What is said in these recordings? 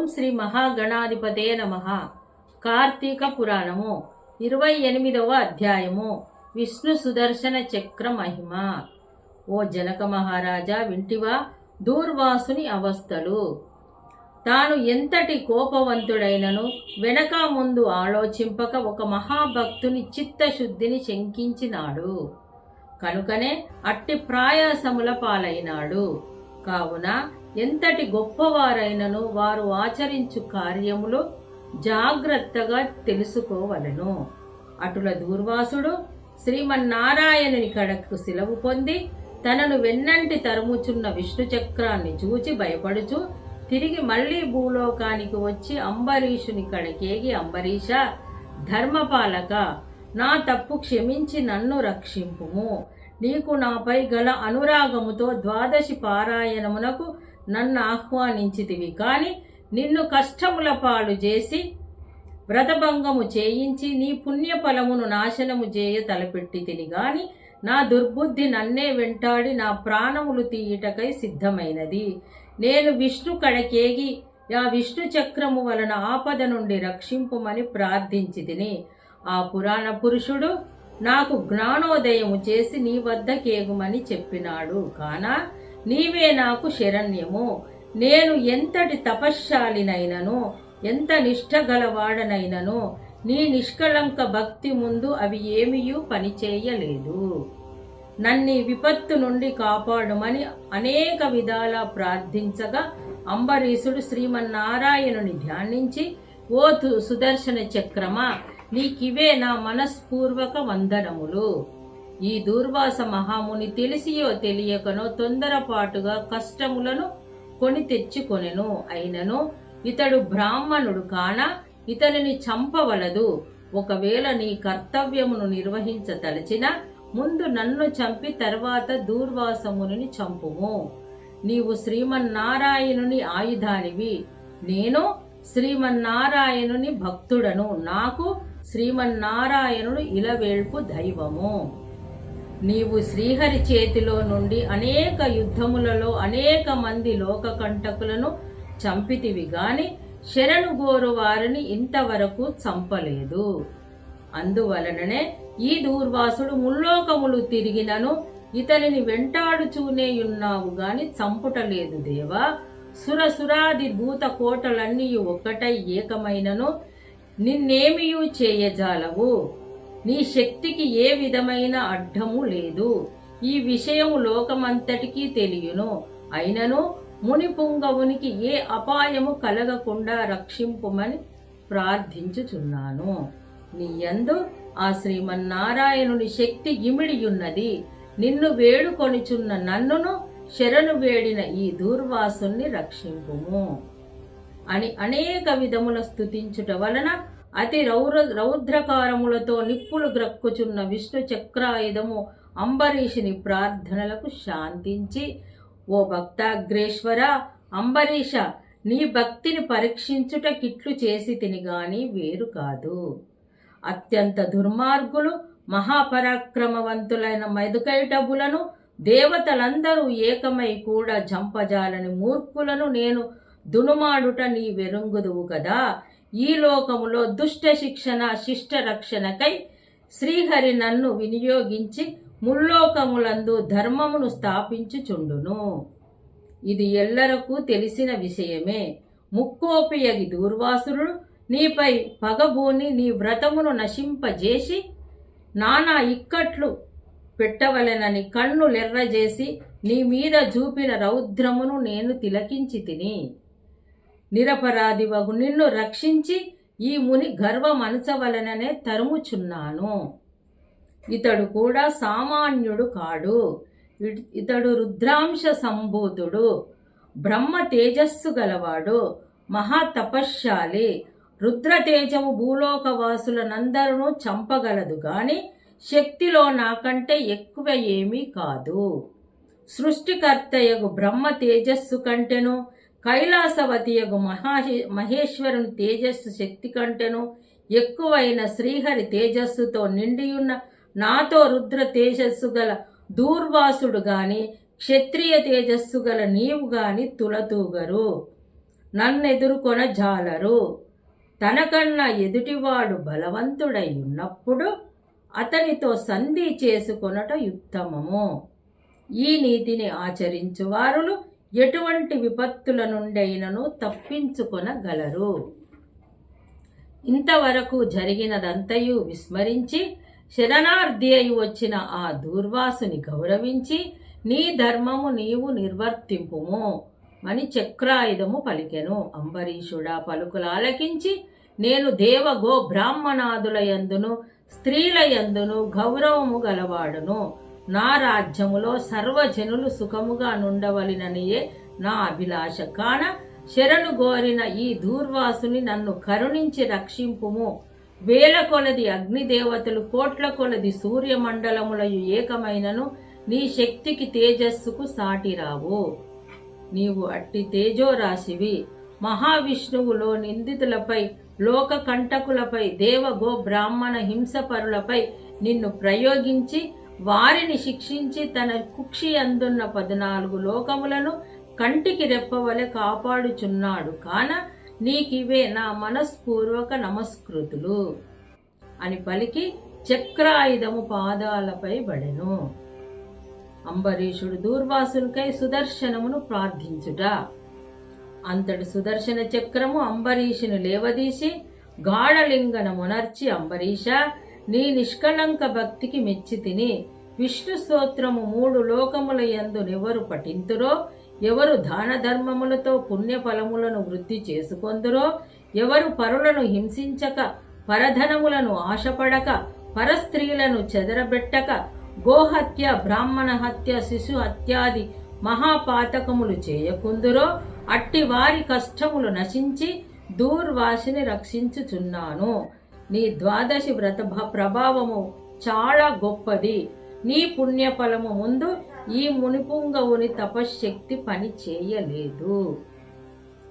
ఓం శ్రీ మహాగణాధిపతే నమ. కార్తీక పురాణము ఇరవై ఎనిమిదవ అధ్యాయము విష్ణు సుదర్శన చక్ర మహిమ. ఓ జనక మహారాజా వింటివా దూర్వాసుని అవస్థలు. తాను ఎంతటి కోపవంతుడైనను వెనక ముందు ఆలోచింపక ఒక మహాభక్తుని చిత్తశుద్ధిని శంకించినాడు. కనుకనే అట్టి ప్రాయాసముల పాలైనాడు. కావున ఎంతటి గొప్పవారైనను వారు ఆచరించు కార్యములు జాగ్రత్తగా తెలుసుకోవలను. అటుల దూర్వాసుడు శ్రీమన్నారాయణుని కడకు శిలవు పొంది తనను వెన్నంటి తరుముచున్న విష్ణు చక్రాన్ని చూచి భయపడుచు తిరిగి మళ్ళీ భూలోకానికి వచ్చి అంబరీషుని కడకేగి అంబరీష ధర్మపాలక నా తప్పు క్షమించి నన్ను రక్షింపుము. నీకు నాపై గల అనురాగముతో ద్వాదశి పారాయణమునకు నన్ను ఆహ్వానించితివి. కాని నిన్ను కష్టముల పాలు చేసి వ్రతభంగము చేయించి నీ పుణ్యఫలమును నాశనము చేయ తలపెట్టి తిని గాని నా దుర్బుద్ధి నన్నే వెంటాడి నా ప్రాణములు తీయుటకై సిద్ధమైనది. నేను విష్ణు కడకేగి ఆ విష్ణు చక్రము వలన ఆపద నుండి రక్షింపుమని ప్రార్థించి తిని ఆ పురాణ పురుషుడు నాకు జ్ఞానోదయము చేసి నీ వద్దకేగుమని చెప్పినాడు. కానా నీవే నాకు శరణ్యము. నేను ఎంతటి తపశ్శాలినైనను ఎంత నిష్ఠగలవాడనైనను నీ నిష్కళంక భక్తి ముందు అవి ఏమీయూ పనిచేయలేదు. నన్ని విపత్తు నుండి కాపాడుమని అనేక విధాల ప్రార్థించగా అంబరీషుడు శ్రీమన్నారాయణుని ధ్యానించి ఓ సుదర్శన చక్రమా నీకివే నా మనస్పూర్వక వందనములు. ఈ దూర్వాస మహాముని తెలిసియో తెలియకనో తొందరపాటుగా కష్టములను కొని తెచ్చుకొనెను. అయినను ఇతడు బ్రాహ్మణుడు కాన ఇతనిని చంపవలదు. ఒకవేళ నీ కర్తవ్యమును నిర్వహించదలచిన ముందు నన్ను చంపి తర్వాత దూర్వాసముని చంపుము. నీవు శ్రీమన్నారాయణుని ఆయుధానివి. నేను శ్రీమన్నారాయణుని భక్తుడను. నాకు శ్రీమన్నారాయణుడు ఇలవేల్పు దైవము. నీవు శ్రీహరి చేతిలో నుండి అనేక యుద్ధములలో అనేక మంది లోకకంటకులను చంపితివి గాని శరణు గోరు వారిని ఇంతవరకు చంపలేదు. అందువలననే ఈ దూర్వాసుడు ముల్లోకములు తిరిగినను ఇతనిని వెంటాడుచూనేయున్నావు గాని చంపుటలేదు దేవా. సురసురాది భూత కోటలన్నీ ఒక్కటై ఏకమైనను నిన్నేమియూ చేయజాలవు. నీ శక్తికి ఏ విధమైన అడ్డము లేదు. ఈ విషయము లోకమంతటికీ తెలియను. అయినను ముని పుంగవునికి ఏ అపాయము కలగకుండా రక్షింపుమని ప్రార్థించుచున్నాను. నీ యందు ఆ శ్రీమన్నారాయణుని శక్తి ఇమిడియున్నది. నిన్ను వేడుకొనిచున్న నన్నును శరణు వేడిన ఈ దూర్వాసుని రక్షింపుము. అని అనేక విధముల స్థుతించుట వలన అతి రౌర రౌద్రకారములతో నిప్పులు గ్రక్కుచున్న విష్ణు చక్రాయుధము అంబరీషుని ప్రార్థనలకు శాంతించి ఓ భక్తాగ్రేశ్వర అంబరీష నీ భక్తిని పరీక్షించుట కిట్లు చేసి తిని గాని వేరు కాదు. అత్యంత దుర్మార్గులు మహాపరాక్రమవంతులైన మెదుకైటబులను దేవతలందరూ ఏకమై కూడా జంపజాలని మూర్ఖులను నేను దునుమాడుట నీ వెరుంగుదువు కదా. ఈ లోకములో దుష్ట శిక్షణ శిష్ట రక్షణకై శ్రీహరి నన్ను వినియోగించి ముల్లోకములందు ధర్మమును స్థాపించుచుండును. ఇది ఎల్లరకు తెలిసిన విషయమే. ముక్కోపియగి దూర్వాసురుడు నీపై పగబూని నీ వ్రతమును నశింపజేసి నానా ఇక్కట్లు పెట్టవలెనని కన్ను లెర్రజేసి నీ మీద చూపిన రౌద్రమును నేను తిలకించి తిని నిరపరాధివగు నిన్ను రక్షించి ఈ ముని గర్వమనసవలననే తరుముచున్నాను. ఇతడు కూడా సామాన్యుడు కాడు. ఇతడు రుద్రాంశ సంభూతుడు బ్రహ్మ తేజస్సు గలవాడు. మహా తపశ్శాలి. భూలోకవాసులనందరూ చంపగలదు గాని శక్తిలో నాకంటే ఎక్కువ ఏమీ కాదు. సృష్టికర్తయగు బ్రహ్మ తేజస్సు కంటెను కైలాసవతియగు మహా మహేశ్వరుని తేజస్సు శక్తి కంటెను ఎక్కువైన శ్రీహరి తేజస్సుతో నిండియున్న నాతో రుద్ర తేజస్సు గల దూర్వాసుడు గాని క్షత్రియ తేజస్సు గల నీవు గాని తులతూగరు. నన్నెదుర్కొన జాలరు. తనకన్నా ఎదుటివాడు బలవంతుడై ఉన్నప్పుడు అతనితో సంధి చేసుకొనట యుత్తమము ఈ నీతిని ఆచరించువారులు ఎటువంటి విపత్తుల నుండైనను తప్పించుకొనగలరు. ఇంతవరకు జరిగినదంతయు విస్మరించి శరణార్థి అయి వచ్చిన ఆ దూర్వాసుని గౌరవించి నీ ధర్మము నీవు నిర్వర్తింపుము. అని చక్రాయుధము పలికెను. అంబరీషుడా పలుకులు ఆలకించి నేను దేవగో బ్రాహ్మణాదుల యందును స్త్రీల యందును గౌరవము గలవాడును. నా రాజ్యములో సర్వజనులు సుఖముగా నుండవలిననియే నా అభిలాష కాన శరణు గోరిన ఈ దూర్వాసుని నన్ను కరుణించి రక్షింపుము. వేల కొలది అగ్నిదేవతలు కోట్ల కొలది సూర్యమండలములయు ఏకమైనను నీ శక్తికి తేజస్సుకు సాటిరావు నీవు అట్టి తేజోరాశివి. మహావిష్ణువులో నిందితులపై లోక కంటకులపై దేవగో బ్రాహ్మణ హింసపరులపై నిన్ను ప్రయోగించి వారిని శిక్షించి తన కుక్షి అందున్న పద్నాలుగు లోకములను కంటికి రెప్పవలె కాపాడుచున్నాడు. కాన నీకివే నా మనస్పూర్వక నమస్కృతులు అని పలికి చక్రాయుధము పాదాలపై బడెను అంబరీషుడు దూర్వాసునికై సుదర్శనమును ప్రార్థించుట. అంతటి సుదర్శన చక్రము అంబరీషుని లేవదీసి గాఢలింగనమునర్చి అంబరీష నీ నిష్కళంక భక్తికి మెచ్చి తిని విష్ణు స్తోత్రము మూడు లోకముల యందు ఎవరు పఠింతురో? ఎవరు దాన ధర్మములతో పుణ్యఫలములను వృద్ధి చేసుకొందురో? ఎవరు పరులను హింసించక పరధనములను ఆశపడక పరస్త్రీలను చెదరబెట్టక గోహత్య బ్రాహ్మణ హత్య శిశు హత్యాది మహాపాతకములు చేయకుందురో? అట్టి వారి కష్టములు నశించి దూర్వాసిని రక్షించుచున్నాను. నీ ద్వాదశి వ్రత ప్రభావము చాలా గొప్పది. నీ పుణ్యఫలము ముందు ఈ మునిపుంగవుని తపశ్శక్తి పని చేయలేదు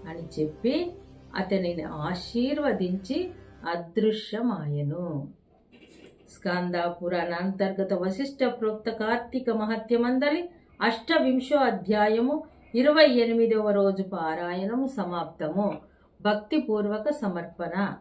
అని చెప్పి అతనిని ఆశీర్వదించి అదృశ్యమాయను. స్కంద పురాణ అంతర్గత వశిష్ట ప్రోక్త కార్తీక మహత్యమందలి అష్టవింశో అధ్యాయము ఇరవై ఎనిమిదవ రోజు పారాయణము సమాప్తము. భక్తిపూర్వక సమర్పణ.